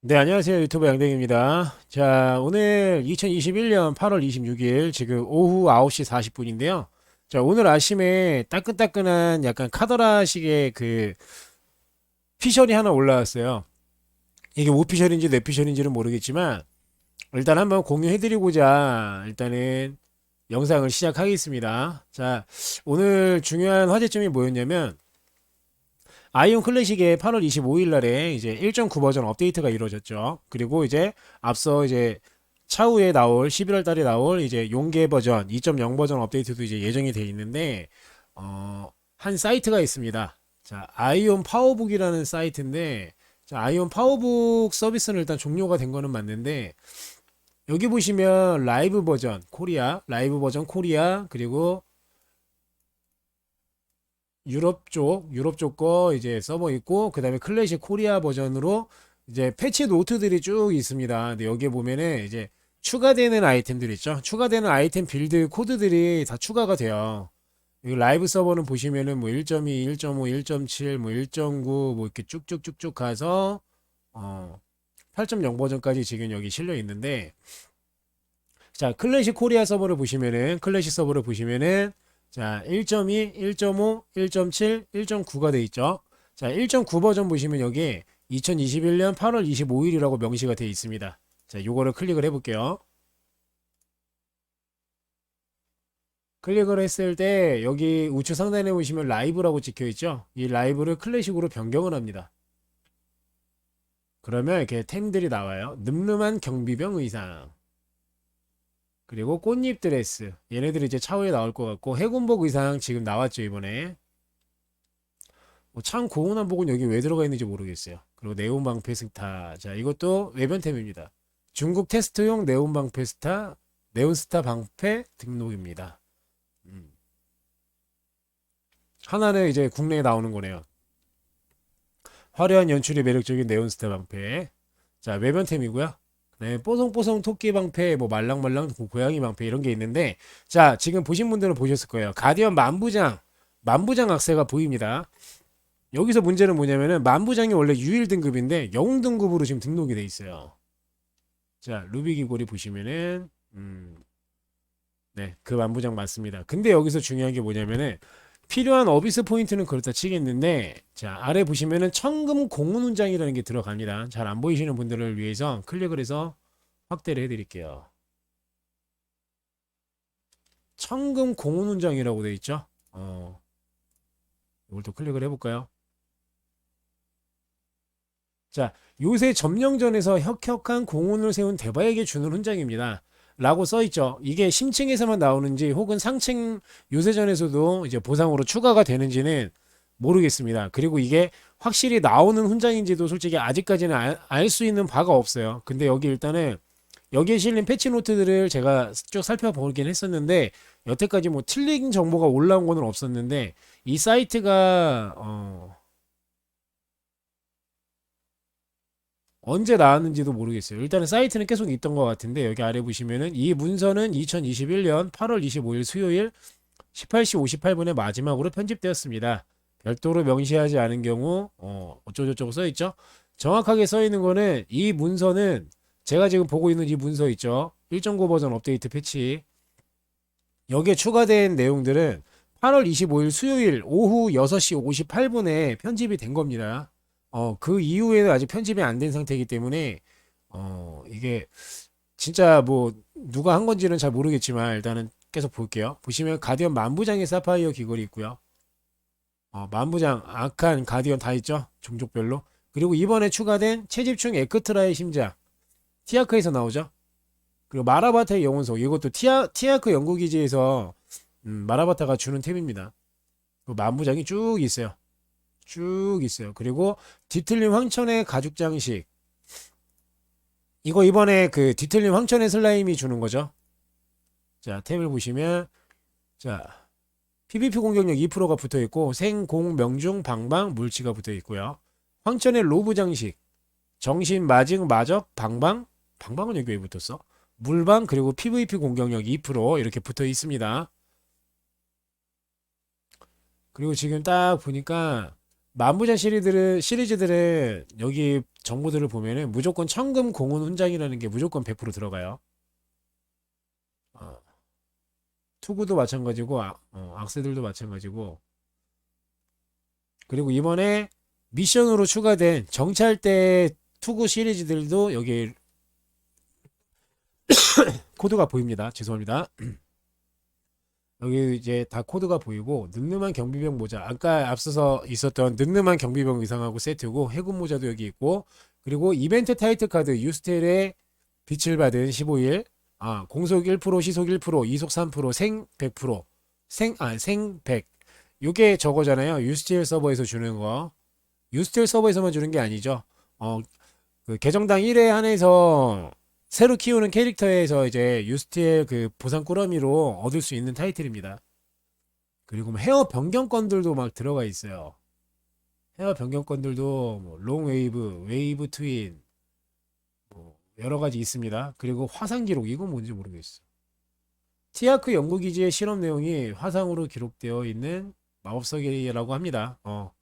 네, 안녕하세요. 유튜브 양댕입니다. 자, 오늘 2021년 8월 26일 지금 오후 9시 40분인데요. 자, 오늘 아침에 따끈따끈한 약간 카더라식의 그 피셜이 하나 올라왔어요. 이게 오피셜인지 뇌피셜인지는 모르겠지만 일단 한번 공유해드리고자 일단은 영상을 시작하겠습니다. 자, 오늘 중요한 화제점이 뭐였냐면 아이온 클래식의 8월 25일 날에 이제 1.9 버전 업데이트가 이루어졌죠. 그리고 이제 앞서 이제 차후에 나올 11월 달에 나올 이제 용계 버전 2.0 버전 업데이트도 이제 예정이 돼 있는데 어, 한 사이트가 있습니다. 자, 아이온 파워북이라는 사이트인데 자, 아이온 파워북 서비스는 일단 종료가 된 거는 맞는데 여기 보시면 라이브 버전 코리아, 라이브 버전 코리아 그리고 유럽 쪽, 유럽 쪽 거 이제 서버 있고, 그 다음에 클래식 코리아 버전으로 이제 패치 노트들이 쭉 있습니다. 근데 여기에 보면은 이제 추가되는 아이템들 있죠? 추가되는 아이템 빌드 코드들이 다 추가가 돼요. 여기 라이브 서버는 보시면은 뭐 1.2, 1.5, 1.7, 뭐 1.9, 뭐 이렇게 쭉쭉쭉쭉 가서, 어, 8.0 버전까지 지금 여기 실려 있는데, 자, 클래식 코리아 서버를 보시면은, 클래식 서버를 보시면은, 자, 1.2, 1.5, 1.7, 1.9가 돼 있죠. 자, 1.9 버전 보시면 여기 2021년 8월 25일이라고 명시가 돼 있습니다. 자, 요거를 클릭을 해 볼게요. 클릭을 했을 때 여기 우측 상단에 보시면 라이브라고 찍혀 있죠. 이 라이브를 클래식으로 변경을 합니다. 그러면 이렇게 템들이 나와요. 늠름한 경비병 의상. 그리고 꽃잎 드레스. 얘네들이 이제 차후에 나올 것 같고 해군복 의상 지금 나왔죠 이번에. 뭐 참 고운 한 복은 여기 왜 들어가 있는지 모르겠어요. 그리고 네온 방패 스타. 자 이것도 외변템입니다. 중국 테스트용 네온 방패 스타, 네온 스타 방패 등록입니다. 음. 하나는 이제 국내에 나오는 거네요. 화려한 연출이 매력적인 네온 스타 방패. 자 외변템이고요. 네, 뽀송뽀송 토끼 방패, 뭐 말랑말랑 고- 고양이 방패 이런 게 있는데, 자, 지금 보신 분들은 보셨을 거예요. 가디언 만부장, 만부장 악세가 보입니다. 여기서 문제는 뭐냐면은 만부장이 원래 유일 등급인데 영웅 등급으로 지금 등록이 돼 있어요. 자, 루비 귀걸이 보시면은, 음, 네, 그 만부장 맞습니다. 근데 여기서 중요한 게 뭐냐면은 필요한 어비스 포인트는 그렇다 치겠는데, 자, 아래 보시면은 청금 공운 훈장이라는 게 들어갑니다. 잘 안 보이시는 분들을 위해서 클릭을 해서 확대를 해드릴게요. 청금 공운 훈장이라고 되어 있죠? 어, 이걸 또 클릭을 해볼까요? 자, 요새 점령전에서 혁혁한 공운을 세운 대바에게 주는 훈장입니다. 라고 써 있죠. 이게 심층에서만 나오는지 혹은 상층 요새전에서도 이제 보상으로 추가가 되는지는 모르겠습니다. 그리고 이게 확실히 나오는 훈장인지도 솔직히 아직까지는 알 수 있는 바가 없어요. 근데 여기 일단은 여기에 실린 패치 노트들을 제가 쭉 살펴보긴 했었는데 여태까지 뭐 틀린 정보가 올라온 거는 없었는데 이 사이트가 어 언제 나왔는지도 모르겠어요. 일단은 사이트는 계속 있던 것 같은데 여기 아래 보시면은 이 문서는 2021년 8월 25일 수요일 18시 58분에 마지막으로 편집되었습니다. 별도로 명시하지 않은 경우 어, 어쩌고저쩌고 써 있죠. 정확하게 써 있는 거는 이 문서는 제가 지금 보고 있는 이 문서 있죠. 1.9 버전 업데이트 패치 여기에 추가된 내용들은 8월 25일 수요일 오후 6시 58분에 편집이 된 겁니다. 어, 그 이후에는 아직 편집이 안 된 상태이기 때문에 어, 이게 진짜 뭐 누가 한 건지는 잘 모르겠지만 일단은 계속 볼게요. 보시면 가디언 만부장의 사파이어 귀걸이 있고요. 어, 만부장, 아칸, 가디언 다 있죠? 종족별로. 그리고 이번에 추가된 채집충 에크트라의 심장. 티아크에서 나오죠? 그리고 마라바타의 영혼석. 이것도 티아, 티아크 연구기지에서 음, 마라바타가 주는 템입니다. 그 만부장이 쭉 있어요. 쭉 있어요. 그리고 뒤틀림 황천의 가죽 장식. 이거 이번에 그 뒤틀림 황천의 슬라임이 주는 거죠. 자, 템을 보시면 자, PVP 공격력 2%가 붙어 있고 생공 명중 방방 물치가 붙어 있고요. 황천의 로브 장식, 정신 마징 마적 방방 방방은 여기 왜 붙었어? 물방 그리고 PVP 공격력 2% 이렇게 붙어 있습니다. 그리고 지금 딱 보니까 만부자 시리즈들은 시리즈들은 여기 정보들을 보면은 무조건 청금 공훈 훈장이라는 게 무조건 100% 들어가요. 어, 투구도 마찬가지고 악, 어, 악세들도 마찬가지고 그리고 이번에 미션으로 추가된 정찰대 투구 시리즈들도 여기 코드가 보입니다. 죄송합니다. 여기 이제 다 코드가 보이고 늠름한 경비병 모자 아까 앞서서 있었던 늠름한 경비병 의상하고 세트고 해군 모자도 여기 있고 그리고 이벤트 타이틀 카드 유스텔의 빛을 받은 15일 아 공속 1% 시속 1% 이속 3%생 100% 생 아 생 100. 요게 저거잖아요. 유스텔 서버에서 주는 거. 유스텔 서버에서만 주는 게 아니죠. 어, 그 계정당 1회 한해서 새로 키우는 캐릭터에서 이제 유스티의 그 보상 꾸러미로 얻을 수 있는 타이틀입니다. 그리고 뭐 헤어 변경권들도 막 들어가 있어요. 헤어 변경권들도 뭐 롱 웨이브, 웨이브 트윈 뭐 여러 가지 있습니다. 그리고 화상 기록 이건 뭔지 모르겠어. 티아크 연구기지의 실험 내용이 화상으로 기록되어 있는 마법석이라고 합니다. 어.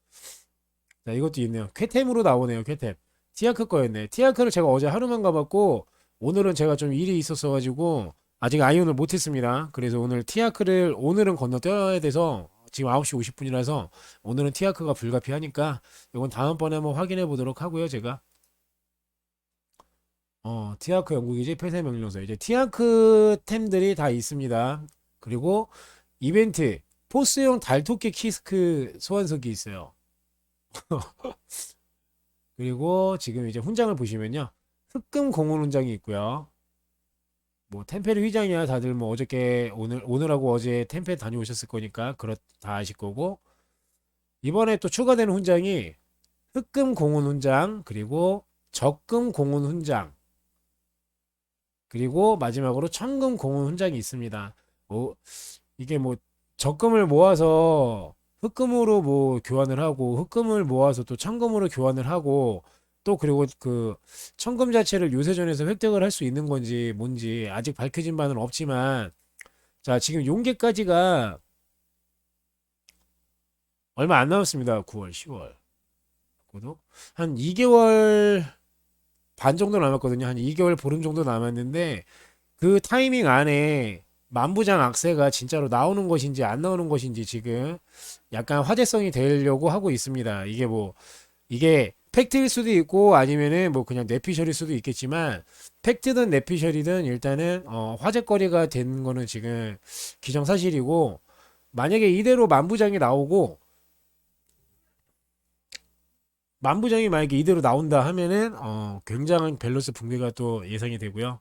자, 이것도 있네요. 쾌템으로 나오네요. 쾌템. 티아크 거였네. 티아크를 제가 어제 하루만 가봤고 오늘은 제가 좀 일이 있었어 가지고 아직 아이온을 못했습니다. 그래서 오늘 티아크를 오늘은 건너뛰어야 돼서 지금 9시 50분이라서 오늘은 티아크가 불가피하니까 이건 다음번에 한번 확인해 보도록 하고요. 제가 어 티아크 연구기지 폐쇄 명령서 이제 티아크 템들이 다 있습니다. 그리고 이벤트 포스용 달토끼 키스크 소환석이 있어요. 그리고 지금 이제 훈장을 보시면요. 흑금 공원 훈장이 있고요. 뭐 템페르 휘장이야 다들 뭐 어저께 오늘 오늘하고 어제 템페 다녀오셨을 거니까 그렇 다 아실 거고 이번에 또 추가되는 훈장이 흑금 공원 훈장 그리고 적금 공원 훈장 그리고 마지막으로 청금 공원 훈장이 있습니다. 뭐 이게 뭐 적금을 모아서 흑금으로 뭐 교환을 하고 흑금을 모아서 또 청금으로 교환을 하고 또 그리고 그 청금 자체를 요새전에서 획득을 할 수 있는 건지 뭔지 아직 밝혀진 바는 없지만 자 지금 용계까지가 얼마 안 남았습니다. 9월, 10월. 그도 한 2개월 반 정도 남았거든요. 한 2개월 보름 정도 남았는데 그 타이밍 안에 만부장 악세가 진짜로 나오는 것인지 안 나오는 것인지 지금 약간 화제성이 되려고 하고 있습니다. 이게 뭐 이게 팩트일 수도 있고 아니면은 뭐 그냥 내피셜일 수도 있겠지만 팩트든 내피셜이든 일단은 어 화제거리가 되는 거는 지금 기정사실이고 만약에 이대로 만부장이 나오고 만부장이 만약에 이대로 나온다 하면은 어 굉장한 밸런스 붕괴가 또 예상이 되고요.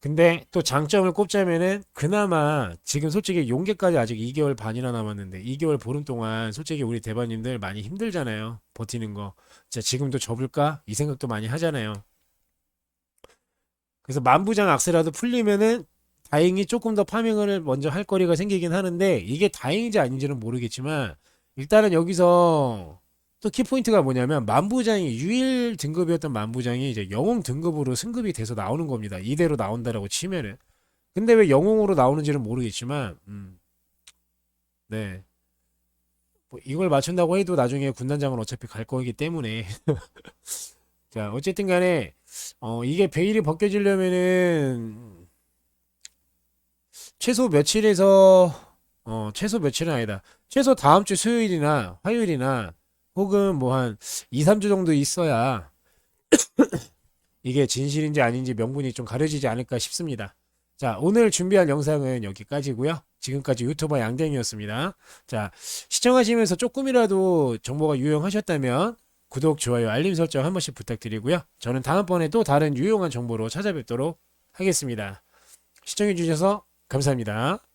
근데 또 장점을 꼽자면은 그나마 지금 솔직히 용계까지 아직 2개월 반이나 남았는데 2개월 보름 동안 솔직히 우리 대반님들 많이 힘들잖아요. 버티는 거. 진짜 지금도 접을까? 이 생각도 많이 하잖아요. 그래서 만부장 악세라도 풀리면은 다행히 조금 더 파밍을 먼저 할 거리가 생기긴 하는데 이게 다행인지 아닌지는 모르겠지만 일단은 여기서 또 키포인트가 뭐냐면 만부장이 유일 등급이었던 만부장이 이제 영웅 등급으로 승급이 돼서 나오는 겁니다. 이대로 나온다라고 치면은. 근데 왜 영웅으로 나오는지는 모르겠지만, 음, 네. 뭐 이걸 맞춘다고 해도 나중에 군단장은 어차피 갈 거기 때문에. 자, 어쨌든 간에, 어, 이게 베일이 벗겨지려면은, 최소 며칠에서, 어, 최소 며칠은 아니다. 최소 다음 주 수요일이나 화요일이나 혹은 뭐 한 2, 3주 정도 있어야 이게 진실인지 아닌지 명분이 좀 가려지지 않을까 싶습니다. 자, 오늘 준비한 영상은 여기까지고요. 지금까지 유튜버 양댕이었습니다. 자, 시청하시면서 조금이라도 정보가 유용하셨다면 구독, 좋아요, 알림 설정 한 번씩 부탁드리고요. 저는 다음번에 또 다른 유용한 정보로 찾아뵙도록 하겠습니다. 시청해주셔서 감사합니다.